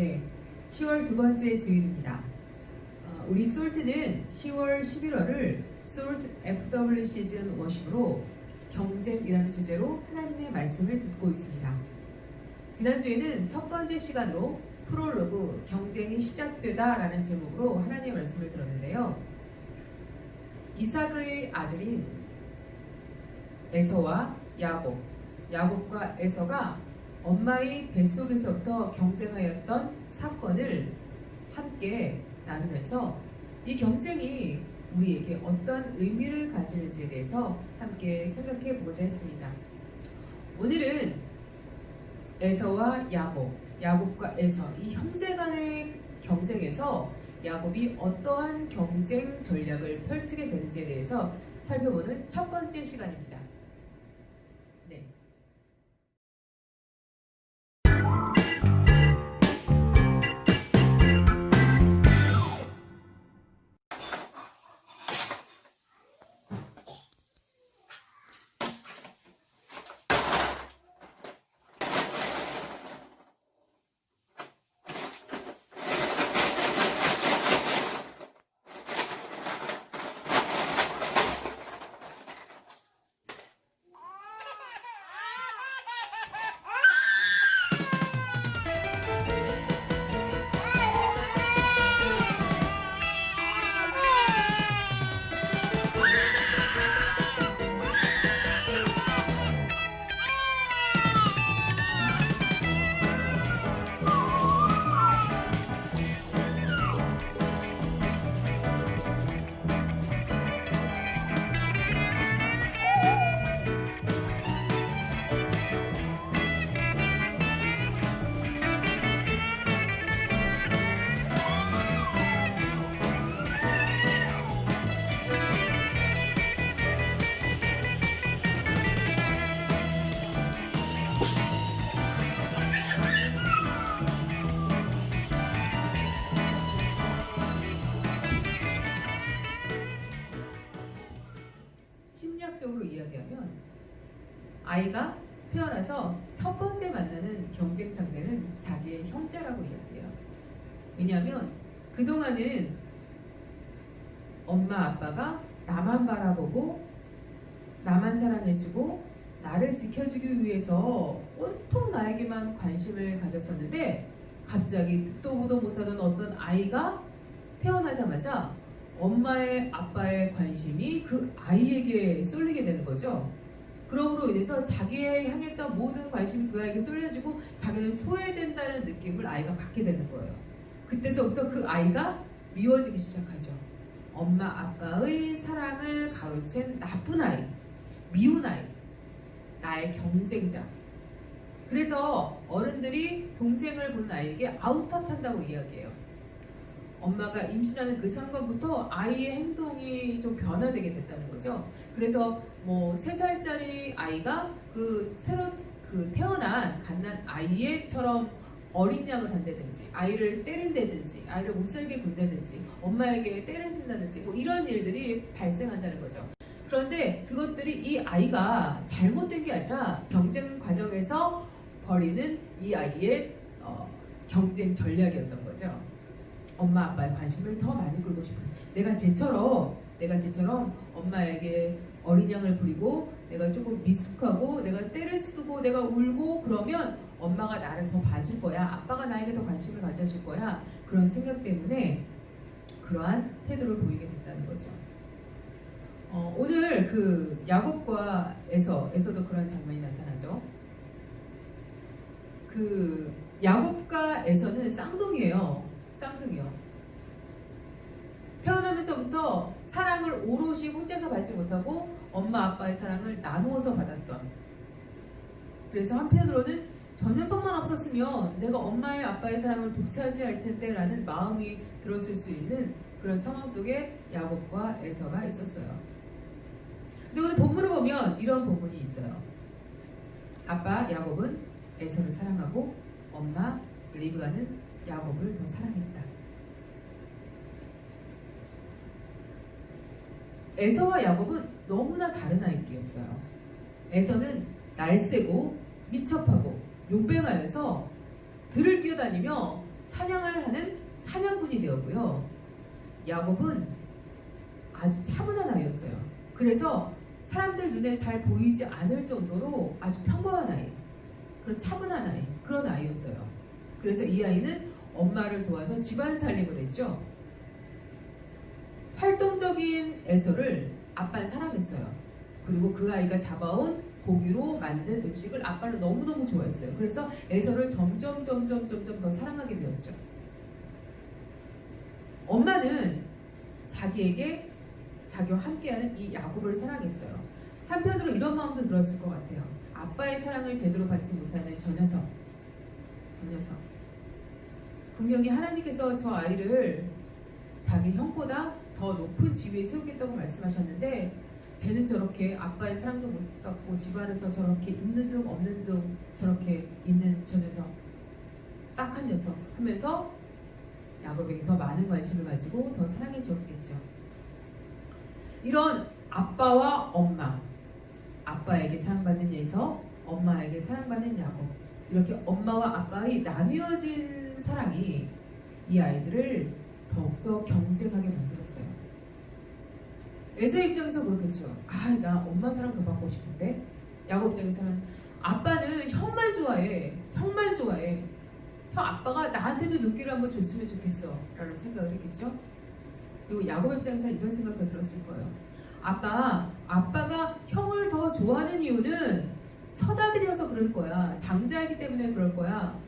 네, 10월 두 번째 주일입니다. 어, 우리 솔트는 10월 11월을 솔트 FW 시즌 워십으로 경쟁이라는 주제로 하나님의 말씀을 듣고 있습니다. 지난주에는 첫 번째 시간으로 프롤로그 경쟁이 시작되다라는 제목으로 하나님의 말씀을 들었는데요. 이삭의 아들인 에서와 야곱, 야곱과 에서가 엄마의 뱃속에서부터 경쟁하였던 사건을 함께 나누면서 이 경쟁이 우리에게 어떤 의미를 가지는지에 대해서 함께 생각해 보고자 했습니다. 오늘은 에서와 야곱, 야곱과 에서 이 형제 간의 경쟁에서 야곱이 어떠한 경쟁 전략을 펼치게 되는지에 대해서 살펴보는 첫 번째 시간입니다. 아이가 태어나서 첫 번째 만나는 경쟁 상대는 자기의 형제라고 이야기해요. 왜냐하면 그동안은 엄마 아빠가 나만 바라보고 나만 사랑해주고 나를 지켜주기 위해서 온통 나에게만 관심을 가졌었는데 갑자기 듣도 보도 못하던 어떤 아이가 태어나자마자 엄마의 아빠의 관심이 그 아이에게 쏠리게 되는 거죠. 그러므로 인해서 자기에 향했던 모든 관심이 그 아이에게 쏠려지고 자기는 소외된다는 느낌을 아이가 갖게 되는 거예요. 그때서부터 그 아이가 미워지기 시작하죠. 엄마 아빠의 사랑을 가로챈 나쁜 아이, 미운 아이, 나의 경쟁자. 그래서 어른들이 동생을 보는 아이에게 아웃탑한다고 이야기해요. 엄마가 임신하는 그 순간부터 아이의 행동이 좀 변화되게 됐다는 거죠. 그래서 뭐 세 살짜리 아이가 그 새로 그 태어난 갓난 아이의처럼 어린 양을 한다든지 아이를 때린다든지 아이를 못살게 군다든지 엄마에게 때를 쓴다든지 뭐 이런 일들이 발생한다는 거죠. 그런데 그것들이 이 아이가 잘못된 게 아니라 경쟁 과정에서 벌이는 이 아이의 어, 경쟁 전략이었던 거죠. 엄마 아빠의 관심을 더 많이 끌고 싶은 내가 쟤처럼 내가 쟤처럼 엄마에게 어린 양을 부리고 내가 조금 미숙하고 내가 때를 쓰고 내가 울고 그러면 엄마가 나를 더 봐줄 거야 아빠가 나에게 더 관심을 가져줄 거야 그런 생각 때문에 그러한 태도를 보이게 됐다는 거죠. 어, 오늘 그 야곱과 에서 에서도 그런 장면이 나타나죠. 그 야곱과 에서는 쌍둥이에요. 쌍둥이요. 태어나면서부터 사랑을 오롯이 혼자서 받지 못하고 엄마 아빠의 사랑을 나누어서 받았던. 그래서 한편으로는 저 녀석만 없었으면 내가 엄마의 아빠의 사랑을 독차지할 텐데 라는 마음이 들었을 수 있는 그런 상황 속에 야곱과 에서가 있었어요. 근데 오늘 본문을 보면 이런 본문이 있어요. 아빠 야곱은 에서를 사랑하고 엄마 리브가는 야곱을 더 사랑했다. 에서와 야곱은 너무나 다른 아이들이었어요. 에서는 날쌔고 민첩하고 용맹하여서 들을 뛰어다니며 사냥을 하는 사냥꾼이 되었고요. 야곱은 아주 차분한 아이였어요. 그래서 사람들 눈에 잘 보이지 않을 정도로 아주 평범한 아이, 그런 차분한 아이, 그런 아이였어요. 그래서 이 아이는 엄마를 도와서 집안 살림을 했죠. 활동적인 에서를 아빠는 사랑했어요. 그리고 그 아이가 잡아온 고기로 만든 음식을 아빠를 너무너무 좋아했어요. 그래서 에서를 점점 점점 점점 더 사랑하게 되었죠. 엄마는 자기에게 자기와 함께하는 이 야곱을 사랑했어요. 한편으로 이런 마음도 들었을 것 같아요. 아빠의 사랑을 제대로 받지 못하는 저 녀석, 저 녀석. 분명히 하나님께서 저 아이를 자기 형보다 더 높은 지위에 세우겠다고 말씀하셨는데 쟤는 저렇게 아빠의 사랑도 못 받고 집안에서 저렇게 있는 둥 없는 둥 저렇게 있는 저 녀석 딱한 녀석 하면서 야곱에게 더 많은 관심을 가지고 더 사랑해 주었겠죠. 이런 아빠와 엄마, 아빠에게 사랑받는 예서, 엄마에게 사랑받는 야곱 이렇게 엄마와 아빠의 나뉘어진 사랑이 이 아이들을 더욱더 경쟁하게 만들었어 요. 에서 입장에서 그렇겠죠. 아, 나 엄마 사랑 더 받고 싶은데. 야곱 입장에서는 아빠는 형만 좋아해. 형만 좋아해. 형 아빠가 나한테도 눈길을 한번 줬으면 좋겠어. 라는 생각을 했겠죠. 그리고 야곱 입장에서는 이런 생각도 들었을 거예요. 아빠, 아빠가 형을 더 좋아하는 이유는 처다들여서 그럴 거야. 장자이기 때문에 그럴 거야.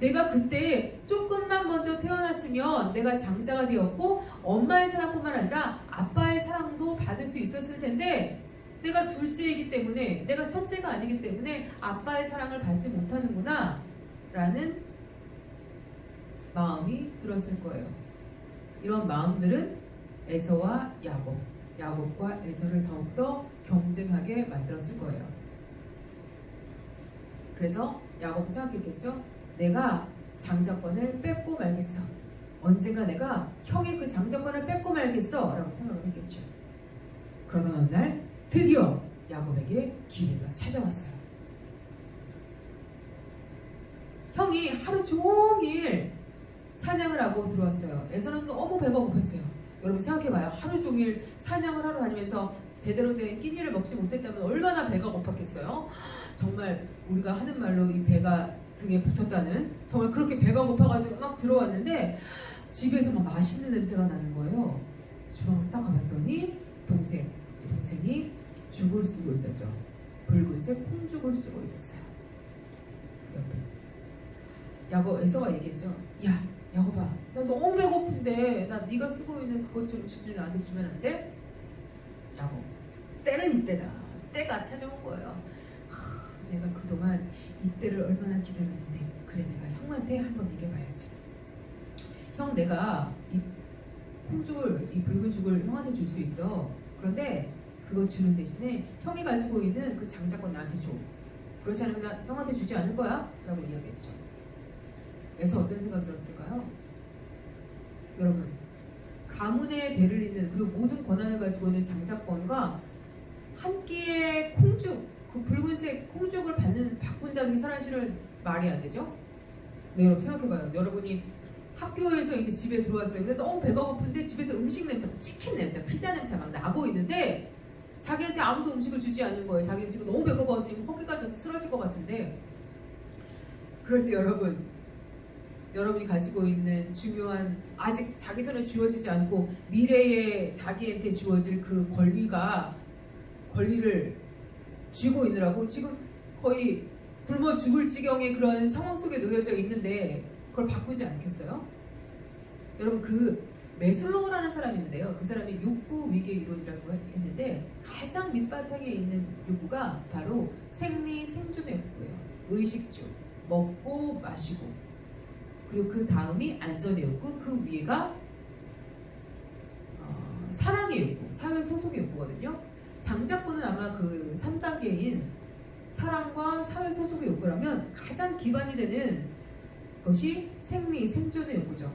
내가 그때 조금만 먼저 태어났으면 내가 장자가 되었고 엄마의 사랑뿐만 아니라 아빠의 사랑도 받을 수 있었을 텐데 내가 둘째이기 때문에 내가 첫째가 아니기 때문에 아빠의 사랑을 받지 못하는구나 라는 마음이 들었을 거예요. 이런 마음들은 에서와 야곱, 야곱과 에서를 더욱더 경쟁하게 만들었을 거예요. 그래서 야곱이 생각했겠죠? 내가 장자권을 뺏고 말겠어. 언젠가 내가 형의 그 장자권을 뺏고 말겠어. 라고 생각을 했겠죠. 그러던 어느 날 드디어 야곱에게 기회가 찾아왔어요. 형이 하루 종일 사냥을 하고 들어왔어요. 에서는 너무 배가 고팠어요. 여러분 생각해봐요. 하루 종일 사냥을 하러 다니면서 제대로 된 끼니를 먹지 못했다면 얼마나 배가 고팠겠어요. 정말 우리가 하는 말로 이 배가 등에 붙었다는 정말 그렇게 배가 고파가지고 막 들어왔는데 집에서 막 맛있는 냄새가 나는 거예요. 주방을 딱 가봤더니 동생, 동생이 죽을 쓰고 있었죠. 붉은색 콩죽을 쓰고 있었어요. 옆에. 야곱 에서가 얘기했죠. 야, 야곱아, 나 너무 배고픈데 나 네가 쓰고 있는 그것 좀 집중 나한테 주면 안 돼? 야곱, 때는 이때다. 때가 찾아온 거예요. 하, 내가 그동안 이때를 얼마나 기다렸는데 그래 내가 형한테 한번 이겨봐야지. 형 내가 이 콩죽을 이 붉은 죽을 형한테 줄 수 있어. 그런데 그거 주는 대신에 형이 가지고 있는 그 장자권 나한테 줘. 그렇지 않으면 나 형한테 주지 않을 거야. 라고 이야기했죠. 그래서 어떤 생각 들었을까요? 여러분 가문의 대를 잇는 그리고 모든 권한을 가지고 있는 장자권과 한 끼의 콩죽 그 붉은색 콩죽을 받는 바꾼다는 게 사실은 말이 안 되죠? 네 여러분 생각해봐요. 여러분이 학교에서 이제 집에 들어왔어요. 근데 너무 배가 고픈데 집에서 음식 냄새, 치킨 냄새, 피자 냄새 막 나고 있는데 자기한테 아무도 음식을 주지 않는 거예요. 자기는 지금 너무 배고파서 지금 허기가 져서 쓰러질 것 같은데 그럴 때 여러분 여러분이 가지고 있는 중요한 아직 자기 손에 주어지지 않고 미래에 자기한테 주어질 그 권리가 권리를 쥐고 있느라고 지금 거의 굶어 죽을 지경의 그런 상황 속에 놓여져 있는데 그걸 바꾸지 않겠어요? 여러분 그 메슬로우라는 사람이 있는데요. 그 사람이 욕구 위계 이론이라고 했는데 가장 밑바탕에 있는 욕구가 바로 생리 생존의 욕구예요. 의식주, 먹고 마시고 그리고 그 다음이 안전의 욕구, 그 위에가 어, 사랑의 욕구, 사회 소속의 욕구거든요. 장자권은 아마 그 3단계인 사랑과 사회 소속의 욕구라면 가장 기반이 되는 것이 생리, 생존의 욕구죠.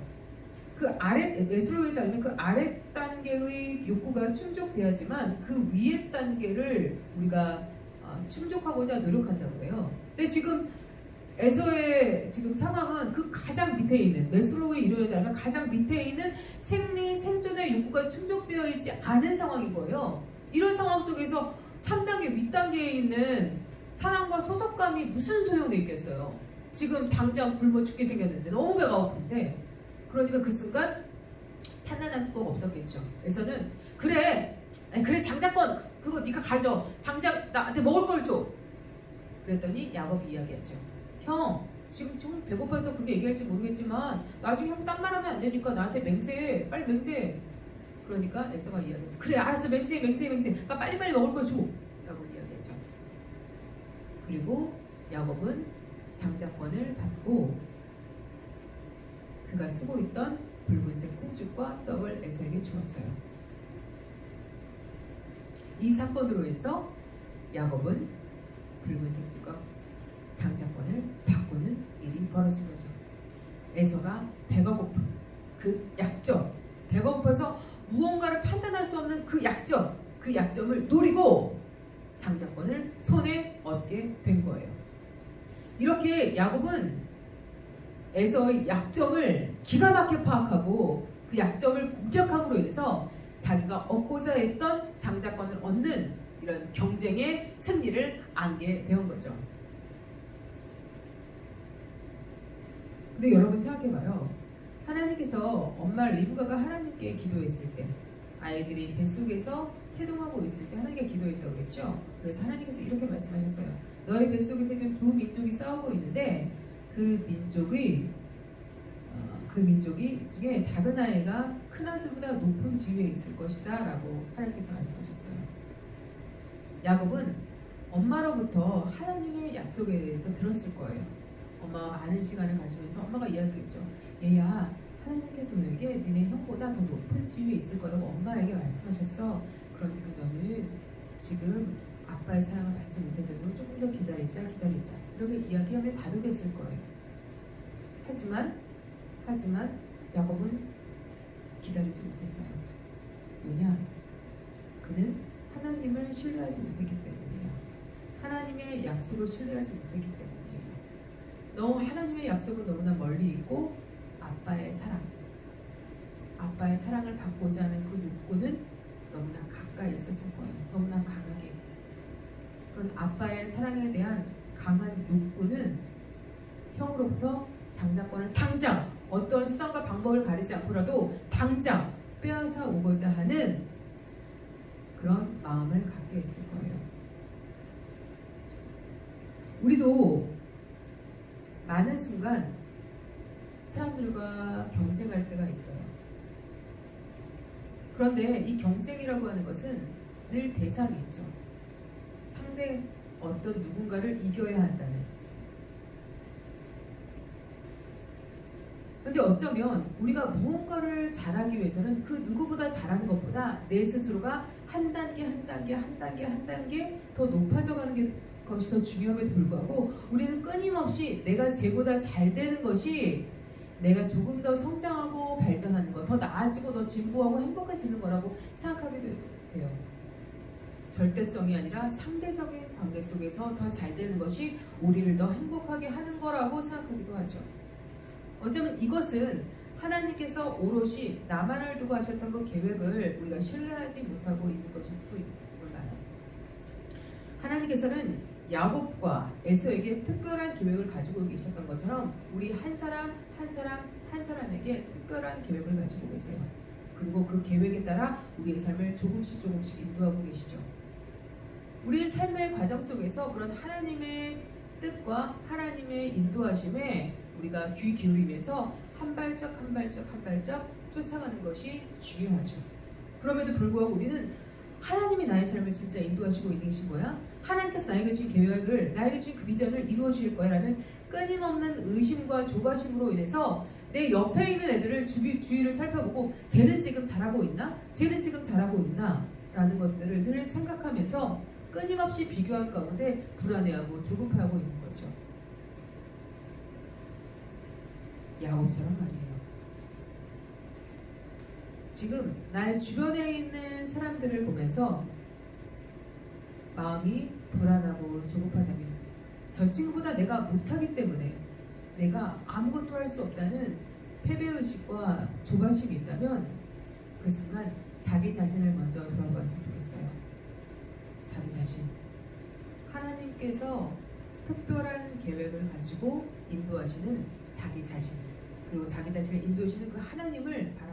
그 아래 메슬로우에 따르면 그 아래 단계의 욕구가 충족돼야지만 그 위에 단계를 우리가 어, 충족하고자 노력한다고 해요. 근데 지금 에서의 지금 상황은 그 가장 밑에 있는 메슬로우의 이론에 따르면 가장 밑에 있는 생리 생존의 욕구가 충족되어 있지 않은 상황인 거예요. 이런 상황 속에서 3단계 윗단계에 있는 사랑과 소속감이 무슨 소용이 있겠어요. 지금 당장 굶어 죽게 생겼는데 너무 배가 고픈데 그러니까 그 순간 탄탄한 법 없었겠죠. 에서는 그래 그래 장자권 그거 네가 가져 당장 나한테 먹을 걸 줘. 그랬더니 야곱이 이야기하죠. 형 지금 좀 배고파서 그렇게 얘기할지 모르겠지만 나중에 형 딴 말하면 안 되니까 나한테 맹세해 빨리 맹세해 그러니까 에서가 이야기하죠. 그래 알았어. 맹세해 맹세해 그러니까 빨리빨리 먹을 걸 줘. 라고 이야기하죠. 그리고 야곱은 장자권을 받고 그가 쓰고 있던 붉은색 콩죽과 떡을 에서에게 주었어요. 이 사건으로 해서 야곱은 붉은색 죽과 장자권을 바꾸는 일이 벌어진 거죠. 에서가 배가 고픈 그 약점, 배가 고파서 무언가를 판단할 수 없는 그 약점, 그 약점을 노리고 장자권을 손에 얻게 된 거예요. 이렇게 야곱은 에서의 약점을 기가 막혀 파악하고 그 약점을 공격함으로 인해서 자기가 얻고자 했던 장자권을 얻는 이런 경쟁의 승리를 안게 되온 거죠. 근데 여러분 생각해봐요. 하나님께서 엄마 리브가가 하나님께 기도했을 때 아이들이 뱃속에서 태동하고 있을 때 하나님께 기도했다고 그랬죠. 그래서 하나님께서 이렇게 말씀하셨어요. 너의 뱃속에 생긴 두 민족이 싸우고 있는데 그 민족의 어, 그 민족이 중에 작은 아이가 큰 아들보다 높은 지위에 있을 것이다 라고 하나님께서 말씀하셨어요. 야곱은 엄마로부터 하나님의 약속에 대해서 들었을 거예요. 엄마와 아는 시간을 가지면서 엄마가 이야기했죠. 얘야, 하나님께서 너에게 니네 형보다 더 높은 지위에 있을 거라고 엄마에게 말씀하셨어. 그러니까 너는 지금 아빠의 사랑을 받지 못해도 조금 더 기다리자, 기다리자. 이렇게 이야기하면 다르겠을 거예요. 하지만, 하지만 야곱은 기다리지 못했어요. 왜냐? 그는 하나님을 신뢰하지 못했기 때문이에요. 하나님의 약속을 신뢰하지 못했기 때문이에요. 너무 하나님의 약속은 너무나 멀리 있고 아빠의 사랑, 아빠의 사랑을 받고자 하는 그 욕구는 너무나 가까이 있었을 거예요. 너무나 강하게. 그런 아빠의 사랑에 대한 강한 욕구는 형으로부터 장자권을 당장 어떤 수단과 방법을 가리지 않고라도 당장 빼앗아 오고자 하는 그런 마음을 갖게 했을 거예요. 우리도 많은 순간 사람들과 경쟁할 때가 있어요. 그런데 이 경쟁이라고 하는 것은 늘 대상이 있죠. 상대 어떤 누군가를 이겨야 한다는. 근데 어쩌면 우리가 무언가를 잘하기 위해서는 그 누구보다 잘하는 것보다 내 스스로가 한 단계 한 단계 한 단계 한 단계 더 높아져 가는 게 것이 더 중요함에도 불구하고 우리는 끊임없이 내가 쟤보다 잘 되는 것이 내가 조금 더 성장하고 발전하는 것, 더 나아지고 더 진보하고 행복해지는 거라고 생각하게 돼요. 절대성이 아니라 상대적인 관계 속에서 더 잘 되는 것이 우리를 더 행복하게 하는 거라고 생각하기도 하죠. 어쩌면 이것은 하나님께서 오롯이 나만을 두고 하셨던 그 계획을 우리가 신뢰하지 못하고 있는 것일지도 몰라요. 하나님께서는 야곱과 에서에게 특별한 계획을 가지고 계셨던 것처럼 우리 한 사람 한 사람 한 사람에게 특별한 계획을 가지고 계세요. 그리고 그 계획에 따라 우리의 삶을 조금씩 조금씩 인도하고 계시죠. 우리의 삶의 과정 속에서 그런 하나님의 뜻과 하나님의 인도하심에 우리가 귀 기울이면서 한 발짝 한 발짝 한 발짝 쫓아가는 것이 중요하죠. 그럼에도 불구하고 우리는 하나님이 나의 삶을 진짜 인도하시고 있으신 거야? 하나님께서 나에게 주신 계획을 나에게 주신 그 비전을 이루어 주실 거야라는 끊임없는 의심과 조바심으로 인해서 내 옆에 있는 애들을 주위, 주위를 살펴보고 쟤는 지금 잘하고 있나? 쟤는 지금 잘하고 있나? 라는 것들을 늘 생각하면서 끊임없이 비교한 가운데 불안해하고 조급해하고 있는 거죠. 야곱처럼 말이에요. 지금 나의 주변에 있는 사람들을 보면서 마음이 불안하고 조급하다면 저 친구보다 내가 못하기 때문에 내가 아무것도 할 수 없다는 패배의식과 조바심이 있다면 그 순간 자기 자신을 먼저 돌아봤으면 좋겠어요. 자기 자신. 하나님께서 특별한 계획을 가지고 인도하시는 자기 자신 그리고 자기 자신을 인도하시는 그 하나님을 바라